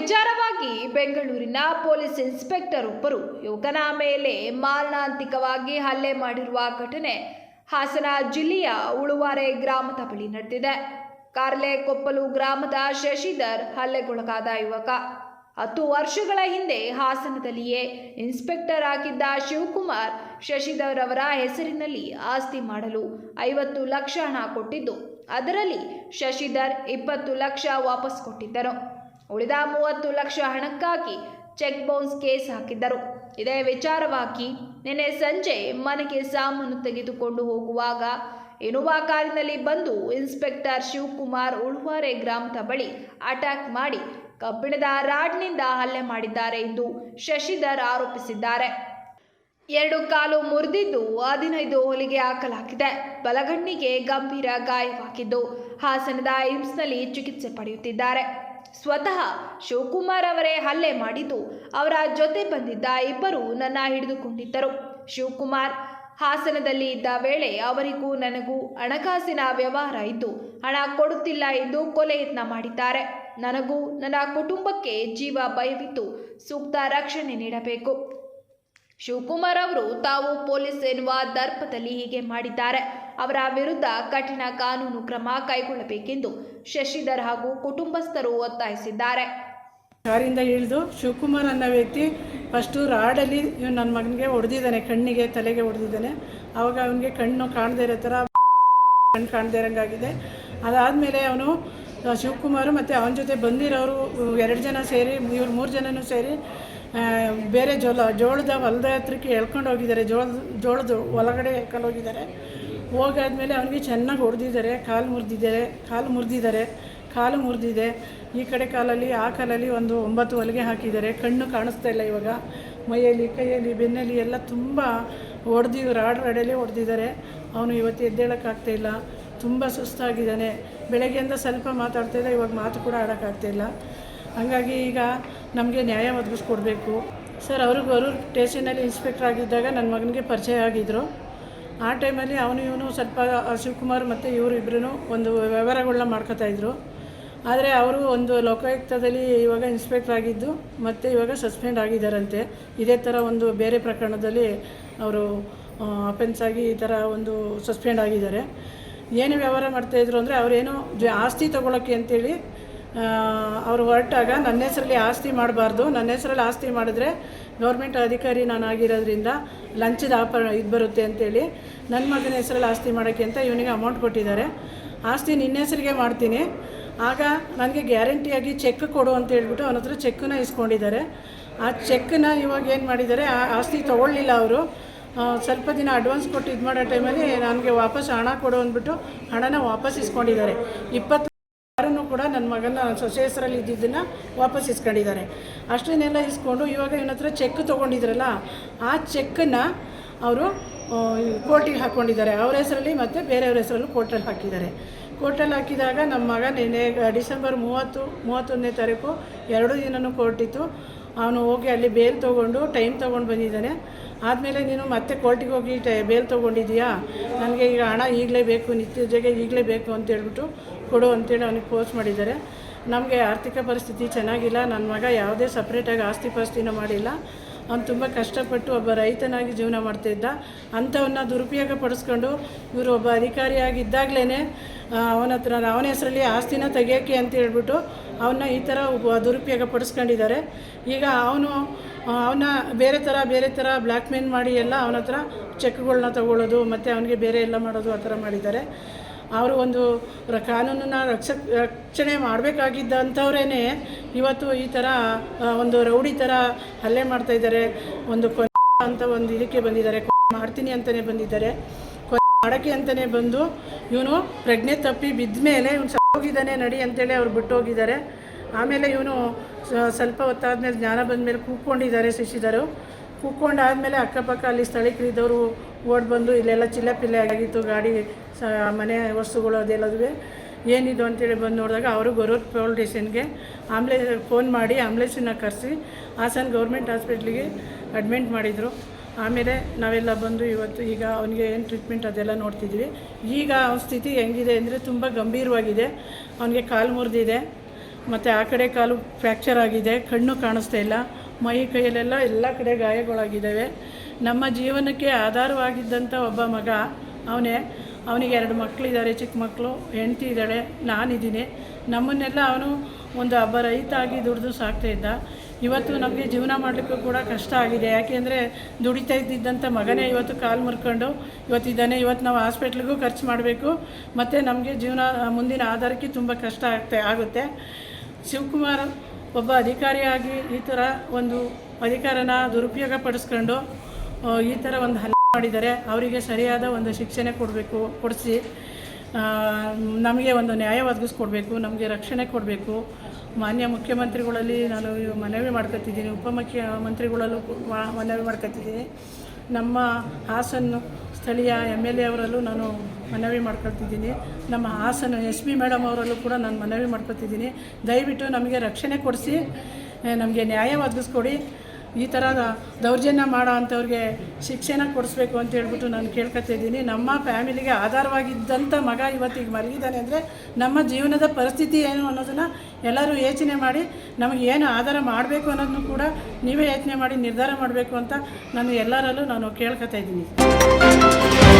ವಿಚಾರವಾಗಿ ಬೆಂಗಳೂರಿನ police inspector ಒಬ್ಬರು ಯುವಕನ ಮೇಲೆ ಮಾರಣಾಂತಿಕವಾಗಿ ಹಲ್ಲೆ ಮಾಡಿರುವ ಘಟನೆ ಹಾಸನ ಜಿಲ್ಲೆಯ ಉಳುವಾರೆ ಗ್ರಾಮದ ಬಳಿ ನಡೆದಿದೆ. ಕಾರ್ಲೆ ಕೊಪ್ಪಲು ಗ್ರಾಮದ ಶಶಿಧರ್ ಹಲ್ಲೆಗೊಳಗಾದ ಯುವಕ. ಹತ್ತು ವರ್ಷಗಳ ಹಿಂದೆ ಹಾಸನದಲ್ಲಿಯೇ ಇನ್ಸ್ಪೆಕ್ಟರ್ ಆಗಿದ್ದ ಶಿವಕುಮಾರ್ ಶಶಿಧರ್ ಅವರ ಹೆಸರಿನಲ್ಲಿ ಆಸ್ತಿ ಮಾಡಲು ಐವತ್ತು ಲಕ್ಷ ಹಣ ಕೊಟ್ಟಿದ್ದು, ಅದರಲ್ಲಿ ಶಶಿಧರ್ ಇಪ್ಪತ್ತು ಲಕ್ಷ ವಾಪಸ್ ಕೊಟ್ಟಿದ್ದರು. ಉಳಿದ ಮೂವತ್ತು ಲಕ್ಷ ಹಣಕ್ಕಾಗಿ ಚೆಕ್ ಬೌನ್ಸ್ ಕೇಸ್ ಹಾಕಿದ್ದರು. ಇದೇ ವಿಚಾರವಾಗಿ ನಿನ್ನೆ ಸಂಜೆ ಮನೆಗೆ ಸಾಮಾನು ತೆಗೆದುಕೊಂಡು ಹೋಗುವಾಗ ಇನೋವಾ ಕಾರಿನಲ್ಲಿ ಬಂದು ಇನ್ಸ್ಪೆಕ್ಟರ್ ಶಿವಕುಮಾರ್ ಉಳುವಾರೆ ಗ್ರಾಮದ ಬಳಿ ಅಟ್ಯಾಕ್ ಮಾಡಿ ಕಬ್ಬಿಣದ ರಾಡ್ನಿಂದ ಹಲ್ಲೆ ಮಾಡಿದ್ದಾರೆ ಎಂದು ಶಶಿಧರ್ ಆರೋಪಿಸಿದ್ದಾರೆ. ಎರಡು ಕಾಲು ಮುರಿದಿದ್ದು ಹದಿನೈದು ಹೊಲಿಗೆ ಹಾಕಲಾಗಿದೆ. ಬಲಗಣ್ಣಿಗೆ ಗಂಭೀರ ಗಾಯವಾಗಿದ್ದು ಹಾಸನದ ಏಮ್ಸ್ನಲ್ಲಿ ಚಿಕಿತ್ಸೆ ಪಡೆಯುತ್ತಿದ್ದಾರೆ. ಸ್ವತಃ ಶಿವಕುಮಾರ್ ಅವರೇ ಹಲ್ಲೆ ಮಾಡಿದ್ದು. ಅವರ ಜೊತೆ ಬಂದಿದ್ದ ಇಬ್ಬರು ನನ್ನ ಹಿಡಿದುಕೊಂಡಿದ್ದರು. ಶಿವಕುಮಾರ್ ಹಾಸನದಲ್ಲಿ ಇದ್ದ ವೇಳೆ ಅವರಿಗೂ ನನಗೂ ಹಣಕಾಸಿನ ವ್ಯವಹಾರ ಇದ್ದು, ಹಣ ಕೊಡುತ್ತಿಲ್ಲ ಎಂದು ಕೊಲೆ ಯತ್ನ ಮಾಡಿದ್ದಾರೆ. ನನಗೂ ನನ್ನ ಕುಟುಂಬಕ್ಕೆ ಜೀವ ಭಯವಿತ್ತು ಸೂಕ್ತ ರಕ್ಷಣೆ ನೀಡಬೇಕು. ಶಿವಕುಮಾರ್ ಅವರು ತಾವು ಪೊಲೀಸ್ ಎನ್ನುವ ದರ್ಪದಲ್ಲಿ ಹೀಗೆ ಮಾಡಿದ್ದಾರೆ. ಅವರ ವಿರುದ್ಧ ಕಠಿಣ ಕಾನೂನು ಕ್ರಮ ಕೈಗೊಳ್ಳಬೇಕೆಂದು ಶಶಿಧರ್ ಹಾಗೂ ಕುಟುಂಬಸ್ಥರು ಒತ್ತಾಯಿಸಿದ್ದಾರೆ. ಕಾರಿಂದ ಇಳಿದು ಶಿವಕುಮಾರ್ ಅನ್ನೋ ವ್ಯಕ್ತಿ ಫಸ್ಟು ರಾಡಲ್ಲಿ ನನ್ನ ಮಗನಿಗೆ ಹೊಡೆದಿದ್ದಾನೆ, ಕಣ್ಣಿಗೆ ತಲೆಗೆ ಹೊಡೆದಿದ್ದಾನೆ. ಆವಾಗ ಅವನಿಗೆ ಕಣ್ಣು ಕಾಣದೇ ಇರೋ ಥರ ಕಣ್ಣು ಕಾಣದೇ ಇರೋಂಗಾಗಿದೆ. ಅದಾದಮೇಲೆ ಅವನು ಶಿವಕುಮಾರ್ ಮತ್ತು ಅವನ ಜೊತೆ ಬಂದಿರೋರು ಎರಡು ಜನ ಸೇರಿ, ಇವ್ರು ಮೂರು ಜನನೂ ಸೇರಿ ಬೇರೆ ಜೋಳ, ಜೋಳದ ಹೊಲದ ಹತ್ರಕ್ಕೆ ಎಳ್ಕೊಂಡು ಹೋಗಿದ್ದಾರೆ. ಜೋಳದ ಜೋಳದ ಒಳಗಡೆ ಎಳ್ಕೊಂಡು ಹೋಗಿದ್ದಾರೆ. ಹೋಗಾದ್ಮೇಲೆ ಅವನಿಗೆ ಚೆನ್ನಾಗಿ ಹೊಡೆದಿದ್ದಾರೆ, ಕಾಲು ಮುರಿದಿದ್ದಾರೆ ಕಾಲು ಮುರಿದಿದ್ದಾರೆ, ಕಾಲು ಮುರಿದಿದೆ. ಈ ಕಡೆ ಕಾಲಲ್ಲಿ, ಆ ಕಾಲಲ್ಲಿ ಒಂದು ಒಂಬತ್ತು ಹೊಲಿಗೆ ಹಾಕಿದ್ದಾರೆ. ಕಣ್ಣು ಕಾಣಿಸ್ತಾ ಇಲ್ಲ ಇವಾಗ. ಮೈಯಲ್ಲಿ, ಕೈಯಲ್ಲಿ, ಬೆನ್ನಲ್ಲಿ ಎಲ್ಲ ತುಂಬ ಹೊಡೆದಿ ರಾಡ್ ರಾಡಲ್ಲಿ ಹೊಡೆದಿದ್ದಾರೆ ಅವನು ಇವತ್ತು ಎದ್ದೇಳೋಕ್ಕಾಗ್ತಾ ಇಲ್ಲ. ತುಂಬ ಸುಸ್ತಾಗಿದ್ದಾನೆ. ಬೆಳಗ್ಗೆಯಿಂದ ಸ್ವಲ್ಪ ಮಾತಾಡ್ತಾ ಇದ್ದ ಇವಾಗ ಮಾತು ಕೂಡ ಆಡೋಕ್ಕಾಗ್ತಾಯಿಲ್ಲ ಹಾಗಾಗಿ ಈಗ ನಮಗೆ ನ್ಯಾಯ ಒದಗಿಸ್ಕೊಡ್ಬೇಕು. ಸರ್, ಅವ್ರಿಗೆ, ಅವರು ಸ್ಟೇಷನಲ್ಲಿ ಇನ್ಸ್ಪೆಕ್ಟರ್ ಆಗಿದ್ದಾಗ ನನ್ನ ಮಗನಿಗೆ ಪರಿಚಯ ಆಗಿದ್ದರು ಆ ಟೈಮಲ್ಲಿ ಅವನು ಇವನು ಸ್ವಲ್ಪ ಶಿವಕುಮಾರ್ ಮತ್ತು ಇವರು ಇಬ್ಬರೂ ಒಂದು ವ್ಯವಹಾರಗಳನ್ನ ಮಾಡ್ಕೋತಾ ಇದ್ರು. ಆದರೆ ಅವರು ಒಂದು ಲೋಕಾಯುಕ್ತದಲ್ಲಿ ಇವಾಗ ಇನ್ಸ್ಪೆಕ್ಟರ್ ಆಗಿದ್ದು, ಮತ್ತು ಇವಾಗ ಸಸ್ಪೆಂಡ್ ಆಗಿದ್ದಾರಂತೆ ಇದೇ ಥರ ಒಂದು ಬೇರೆ ಪ್ರಕರಣದಲ್ಲಿ ಅವರು ಅಫೆನ್ಸ್ ಆಗಿ ಈ ಥರ ಒಂದು ಸಸ್ಪೆಂಡ್ ಆಗಿದ್ದಾರೆ. ಏನು ವ್ಯವಹಾರ ಮಾಡ್ತಾಯಿದ್ರು ಅಂದರೆ ಅವರೇನು ಆಸ್ತಿ ತೊಗೊಳಕ್ಕೆ ಅಂತೇಳಿ ಅವರು ಹೊರಟಾಗ ನನ್ನ ಹೆಸರಲ್ಲಿ ಆಸ್ತಿ ಮಾಡಬಾರ್ದು. ನನ್ನ ಹೆಸರಲ್ಲಿ ಆಸ್ತಿ ಮಾಡಿದ್ರೆ ಗೌರ್ಮೆಂಟ್ ಅಧಿಕಾರಿ ನಾನು ಆಗಿರೋದ್ರಿಂದ ಲಂಚದ ಆಪ ಇದು ಬರುತ್ತೆ ಅಂತೇಳಿ ನನ್ನ ಮಗನ ಹೆಸರಲ್ಲಿ ಆಸ್ತಿ ಮಾಡೋಕ್ಕೆ ಅಂತ ಇವನಿಗೆ ಅಮೌಂಟ್ ಕೊಟ್ಟಿದ್ದಾರೆ. ಆಸ್ತಿ ನಿನ್ನ ಹೆಸರಿಗೆ ಮಾಡ್ತೀನಿ. ಆಗ ನನಗೆ ಗ್ಯಾರಂಟಿಯಾಗಿ ಚೆಕ್ ಕೊಡು ಅಂತ ಹೇಳ್ಬಿಟ್ಟು ಅವನ ಹತ್ರ ಚೆಕ್ಕನ್ನ ಇಸ್ಕೊಂಡಿದ್ದಾರೆ. ಆ ಚೆಕ್ಕನ್ನ ಇವಾಗ ಏನು ಮಾಡಿದ್ದಾರೆ? ಆ ಆಸ್ತಿ ತೊಗೊಳ್ಳಿಲ್ಲ ಅವರು. ಸ್ವಲ್ಪ ದಿನ ಅಡ್ವಾನ್ಸ್ ಕೊಟ್ಟು ಇದು ಮಾಡೋ ಟೈಮಲ್ಲಿ ನನಗೆ ವಾಪಸ್ ಹಣ ಕೊಡು ಅಂದ್ಬಿಟ್ಟು ಹಣನ ವಾಪಸ್ ಇಸ್ಕೊಂಡಿದ್ದಾರೆ. ಇಪ್ಪತ್ತು ಕೂಡ ನನ್ನ ಮಗನ ಸೊಸೆ ಹೆಸರಲ್ಲಿ ಇದ್ದಿದ್ದನ್ನು ವಾಪಸ್ ಇಸ್ಕೊಂಡಿದ್ದಾರೆ. ಅಷ್ಟನ್ನೆಲ್ಲ ಇಸ್ಕೊಂಡು ಇವಾಗ ಇವನ ಹತ್ರ ಚೆಕ್ ತೊಗೊಂಡಿದ್ರಲ್ಲ, ಆ ಚೆಕ್ಕನ್ನು ಅವರು ಕೋರ್ಟಿಗೆ ಹಾಕ್ಕೊಂಡಿದ್ದಾರೆ ಅವ್ರ ಹೆಸರಲ್ಲಿ ಮತ್ತು ಬೇರೆಯವ್ರ ಹೆಸರಲ್ಲೂ ಕೋರ್ಟಲ್ಲಿ ಹಾಕಿದ್ದಾರೆ. ಕೋರ್ಟಲ್ಲಿ ಹಾಕಿದಾಗ ನಮ್ಮ ಮಗ ನಿನ್ನೆ ಡಿಸೆಂಬರ್ ಮೂವತ್ತು, ಮೂವತ್ತೊಂದನೇ ತಾರೀಕು ಎರಡು ದಿನವೂ ಕೋರ್ಟಿತ್ತು ಅವನು ಹೋಗಿ ಅಲ್ಲಿ ಬೇಲ್ ತೊಗೊಂಡು ಟೈಮ್ ತೊಗೊಂಡು ಬಂದಿದ್ದಾನೆ. ಆದಮೇಲೆ ನೀನು ಮತ್ತೆ ಕೋರ್ಟಿಗೆ ಹೋಗಿ ಟೈ ಬೇಲ್ ತೊಗೊಂಡಿದ್ದೀಯಾ? ನನಗೆ ಈಗ ಹಣ ಈಗಲೇ ಬೇಕು ನಿತ್ಯ ಜೊತೆಗೆ ಈಗಲೇ ಬೇಕು ಅಂತ ಹೇಳ್ಬಿಟ್ಟು ಕೊಡು ಅಂತೇಳಿ ಅವನಿಗೆ ಪೋಸ್ಟ್ ಮಾಡಿದ್ದಾರೆ. ನಮಗೆ ಆರ್ಥಿಕ ಪರಿಸ್ಥಿತಿ ಚೆನ್ನಾಗಿಲ್ಲ. ನನ್ನ ಮಗ ಯಾವುದೇ ಸಪ್ರೇಟಾಗಿ ಆಸ್ತಿ ಪಾಸ್ತಿನ ಮಾಡಿಲ್ಲ. ಅವ್ನು ತುಂಬ ಕಷ್ಟಪಟ್ಟು ಒಬ್ಬ ರೈತನಾಗಿ ಜೀವನ ಮಾಡ್ತಾಯಿದ್ದ ಅಂಥವನ್ನ ದುರುಪಯೋಗ ಪಡಿಸ್ಕೊಂಡು ಇವರು ಒಬ್ಬ ಅಧಿಕಾರಿಯಾಗಿದ್ದಾಗಲೇ ಅವನ ಹತ್ರ ಅವನ ಹೆಸರಲ್ಲಿ ಆಸ್ತಿನ ತೆಗಿಯೋಕ್ಕೆ ಅಂತ ಹೇಳ್ಬಿಟ್ಟು ಅವನ್ನ ಈ ಥರ ದುರುಪಯೋಗ ಪಡಿಸ್ಕೊಂಡಿದ್ದಾರೆ. ಈಗ ಅವನು ಅವನ್ನ ಬೇರೆ ಥರ ಬೇರೆ ಥರ ಬ್ಲ್ಯಾಕ್ ಮೇಲ್ ಮಾಡಿ ಎಲ್ಲ ಅವನ ಹತ್ರ ಚೆಕ್ಗಳನ್ನ ತಗೊಳ್ಳೋದು, ಮತ್ತು ಅವನಿಗೆ ಬೇರೆ ಎಲ್ಲ ಮಾಡೋದು ಆ ಥರ ಮಾಡಿದ್ದಾರೆ. ಅವರು ಒಂದು ರ- ಕಾನೂನನ್ನ ರಕ್ಷ, ರಕ್ಷಣೆ ಮಾಡಬೇಕಾಗಿದ್ದಂಥವ್ರೇ ಇವತ್ತು ಈ ಥರ ಒಂದು ರೌಡಿ ಥರ ಹಲ್ಲೆ ಮಾಡ್ತಾ ಇದ್ದಾರೆ. ಒಂದು ಕೊಲೆ ಅಂತ ಒಂದು ಇದಕ್ಕೆ ಬಂದಿದ್ದಾರೆ. ಮಾಡ್ತೀನಿ ಅಂತಲೇ ಬಂದಿದ್ದಾರೆ. ಮಾಡೋಕ್ಕೆ ಅಂತಲೇ ಬಂದು ಇವನು ಪ್ರಜ್ಞೆ ತಪ್ಪಿ ಬಿದ್ದ ಮೇಲೆ ಇವನು ಹೋಗಿದ್ದಾನೆ ನಡಿ ಅಂತೇಳಿ ಅವ್ರು ಬಿಟ್ಟು ಹೋಗಿದ್ದಾರೆ ಆಮೇಲೆ ಇವನು ಸ್ವಲ್ಪ ಹೊತ್ತಾದ್ಮೇಲೆ ಜ್ಞಾನ ಬಂದಮೇಲೆ ಕೂತ್ಕೊಂಡಿದ್ದಾರೆ ಶಿಶಿದರು ಕೂತ್ಕೊಂಡಾದ್ಮೇಲೆ ಅಕ್ಕಪಕ್ಕ ಅಲ್ಲಿ ಸ್ಥಳೀಕರಿದ್ದವರು ಓಡ್ ಬಂದು ಇಲ್ಲೆಲ್ಲ ಚಿಲ್ಲಪಿಲ್ಲೆ ಆಗಿತ್ತು, ಗಾಡಿ ಸ, ಮನೆ ವಸ್ತುಗಳು ಅದೆಲ್ಲದುವೆ ಏನಿದು ಅಂತೇಳಿ ಬಂದು ನೋಡಿದಾಗ ಅವರು ಗೊರೂರ್ ಪೋಲ್ ಸ್ಟೇಷನ್ಗೆ ಆಂಬ್ಲೆ ಫೋನ್ ಮಾಡಿ ಆಂಬ್ಲೆನ್ಸನ್ನ ಕರೆಸಿ ಹಾಸನ ಗೌರ್ಮೆಂಟ್ ಹಾಸ್ಪಿಟ್ಲಿಗೆ ಅಡ್ಮಿಂಟ್ ಮಾಡಿದರು. ಆಮೇಲೆ ನಾವೆಲ್ಲ ಬಂದು ಇವತ್ತು ಈಗ ಅವನಿಗೆ ಏನು ಟ್ರೀಟ್ಮೆಂಟ್ ಅದೆಲ್ಲ ನೋಡ್ತಿದ್ವಿ. ಈಗ ಅವನ ಸ್ಥಿತಿ ಹೆಂಗಿದೆ ಅಂದರೆ ತುಂಬ ಗಂಭೀರವಾಗಿದೆ. ಅವನಿಗೆ ಕಾಲು ಮುರಿದಿದೆ. ಮತ್ತು ಆ ಕಡೆ ಕಾಲು ಫ್ರ್ಯಾಕ್ಚರ್ ಆಗಿದೆ. ಕಣ್ಣು ಕಾಣಿಸ್ತಾ ಇಲ್ಲ. ಮೈ ಕೈಯಲ್ಲೆಲ್ಲ ಎಲ್ಲ ಕಡೆ ಗಾಯಗಳಾಗಿದ್ದಾವೆ. ನಮ್ಮ ಜೀವನಕ್ಕೆ ಆಧಾರವಾಗಿದ್ದಂಥ ಒಬ್ಬ ಮಗ, ಅವನೇ, ಅವನಿಗೆ ಎರಡು ಮಕ್ಕಳಿದ್ದಾರೆ, ಚಿಕ್ಕ ಮಕ್ಕಳು, ಹೆಂಡತಿ ಇದ್ದಾಳೆ, ನಾನಿದ್ದೀನಿ. ನಮ್ಮನ್ನೆಲ್ಲ ಅವನು ಒಂದು ಹಬ್ಬ ರೈತ ಆಗಿ ದುಡಿದು ಸಾಕ್ತಾಯಿದ್ದ ಇವತ್ತು ನಮಗೆ ಜೀವನ ಮಾಡಲಿಕ್ಕೂ ಕೂಡ ಕಷ್ಟ ಆಗಿದೆ. ಯಾಕೆಂದರೆ ದುಡಿತಾ ಇದ್ದಿದ್ದಂಥ ಮಗನೇ ಇವತ್ತು ಕಾಲು ಮುರ್ಕೊಂಡು ಇವತ್ತಿದ್ದಾನೆ ಇವತ್ತು ನಾವು ಹಾಸ್ಪಿಟ್ಲಿಗೂ ಖರ್ಚು ಮಾಡಬೇಕು. ಮತ್ತು ನಮಗೆ ಜೀವನ, ಮುಂದಿನ ಆಧಾರಕ್ಕೆ ತುಂಬ ಕಷ್ಟ ಆಗ್ತಾ, ಆಗುತ್ತೆ. ಶಿವಕುಮಾರ್ ಒಬ್ಬ ಅಧಿಕಾರಿಯಾಗಿ ಈ ಥರ ಒಂದು ಅಧಿಕಾರನ ದುರುಪಯೋಗ ಪಡಿಸ್ಕೊಂಡು ಈ ಥರ ಒಂದು ಹಲ್ಲೆ ಮಾಡಿದ್ದಾರೆ ಅವರಿಗೆ ಸರಿಯಾದ ಒಂದು ಶಿಕ್ಷಣೆ ಕೊಡಬೇಕು, ಕೊಡಿಸಿ ನಮಗೆ ಒಂದು ನ್ಯಾಯ ಒದಗಿಸ್ಕೊಡ್ಬೇಕು, ನಮಗೆ ರಕ್ಷಣೆ ಕೊಡಬೇಕು. ಮಾನ್ಯ ಮುಖ್ಯಮಂತ್ರಿಗಳಲ್ಲಿ ನಾನು ಮನವಿ ಮಾಡ್ಕೊತಿದ್ದೀನಿ ಉಪಮುಖ್ಯಮಂತ್ರಿಗಳಲ್ಲೂ ಮನವಿ ಮಾಡ್ಕೊತಿದ್ದೀನಿ ನಮ್ಮ ಹಾಸನ ಸ್ಥಳೀಯ ಎಂ ಎಲ್ ಎ ಅವರಲ್ಲೂ ನಾನು ಮನವಿ ಮಾಡ್ಕೊಳ್ತಿದ್ದೀನಿ ನಮ್ಮ ಹಾಸನ ಎಸ್ ಬಿ ಮೇಡಮ್ ಅವರಲ್ಲೂ ಕೂಡ ನಾನು ಮನವಿ ಮಾಡ್ಕೊತಿದ್ದೀನಿ ದಯವಿಟ್ಟು ನಮಗೆ ರಕ್ಷಣೆ ಕೊಡಿಸಿ, ನಮಗೆ ನ್ಯಾಯ ಒದಗಿಸ್ಕೊಡಿ. ಈ ಥರ ದೌರ್ಜನ್ಯ ಮಾಡೋ ಅಂಥವ್ರಿಗೆ ಶಿಕ್ಷೆನ ಕೊಡಿಸ್ಬೇಕು ಅಂತ ಹೇಳ್ಬಿಟ್ಟು ನಾನು ಕೇಳ್ಕೊತಿದ್ದೀನಿ ನಮ್ಮ ಫ್ಯಾಮಿಲಿಗೆ ಆಧಾರವಾಗಿದ್ದಂಥ ಮಗ ಇವತ್ತಿಗೆ ಮಲಗಿದ್ದಾನೆ ಅಂದರೆ ನಮ್ಮ ಜೀವನದ ಪರಿಸ್ಥಿತಿ ಏನು ಅನ್ನೋದನ್ನು ಎಲ್ಲರೂ ಯೋಚನೆ ಮಾಡಿ ನಮಗೆ ಏನು ಆಧಾರ ಮಾಡಬೇಕು ಅನ್ನೋದನ್ನು ಕೂಡ ನೀವೇ ಯೋಚನೆ ಮಾಡಿ ನಿರ್ಧಾರ ಮಾಡಬೇಕು ಅಂತ ನಾನು ಎಲ್ಲರಲ್ಲೂ ನಾನು ಕೇಳ್ಕೊತಾ ಇದ್ದೀನಿ.